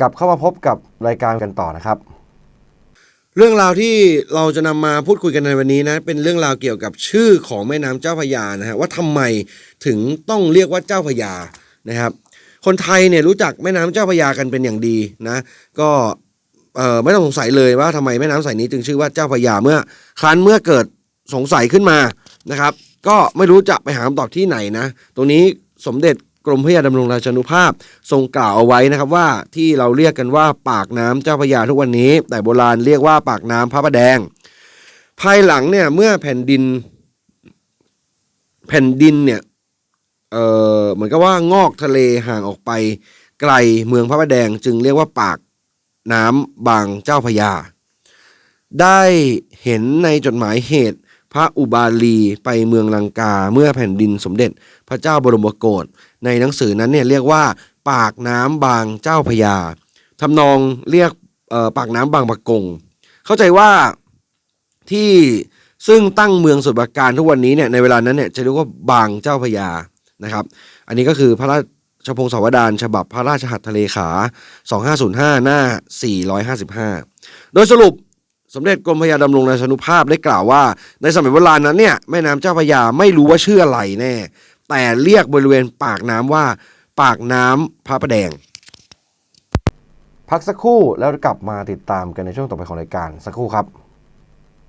กลับเข้ามาพบกับรายการกันต่อนะครับ เรื่องราวที่เราจะนำมาพูดคุยกันในวันนี้นะ เป็นเรื่องราวเกี่ยวกับชื่อของแม่น้ำเจ้าพยานะฮะว่าทำไมถึงต้องเรียกว่าเจ้าพยานะครับ คนไทยเนี่ยรู้จักแม่น้ำเจ้าพยากันเป็นอย่างดีนะ ก็ไม่ต้องสงสัยเลยว่าทำไมแม่น้ำสายนี้จึงชื่อว่าเจ้าพยาเมื่อครั้นเมื่อเกิดสงสัยขึ้นมานะครับ ก็ไม่รู้จะไปหาคำตอบที่ไหนนะ ตรงนี้สมเด็จ กรมพระยาดำรงราชานุภาพ ทรงกล่าวเอาไว้นะครับว่าที่เราเรียกกันว่าปากน้ำเจ้าพระยาทุกวันนี้ แต่โบราณเรียกว่าปากน้ำพระประแดง ภายหลังเนี่ยเมื่อแผ่นดินแผ่นดินเนี่ยเออเหมือนกับว่างอกทะเลห่างออกไป ไกลเมืองพระประแดงจึงเรียกว่าปากน้ำบางเจ้าพยา ได้เห็นในจดหมายเหตุพระอุบาลีไปเมืองลังกาเมื่อแผ่นดินสมเด็จพระเจ้าบรมโกศ ในหนังสือนั้นเนี่ยเรียกว่า ปากน้ำบางเจ้าพยาทำนองเรียกปากน้ำบางปะกง เข้าใจว่าที่ซึ่งตั้งเมืองสุดปราการทุกวันนี้เนี่ยในเวลานั้นเนี่ยจะเรียกว่าบางเจ้าพยานะครับ อันนี้ก็คือพระราชพงศาวดารฉบับพระราชหัตถเลขา 2505 หน้า 455 โดยสรุปสมเด็จกรมพระยาดำรงราชานุภาพได้กล่าวว่า ในสมัยโบราณนั้นเนี่ยแม่น้ำเจ้าพระยาไม่รู้ว่าชื่ออะไรแน่ แต่เรียกบริเวณปากน้ำว่า ปากน้ำพระประแดง พักสักครู่แล้วกลับมาติดตามกันในช่วงต่อไปของรายการสักครู่ครับ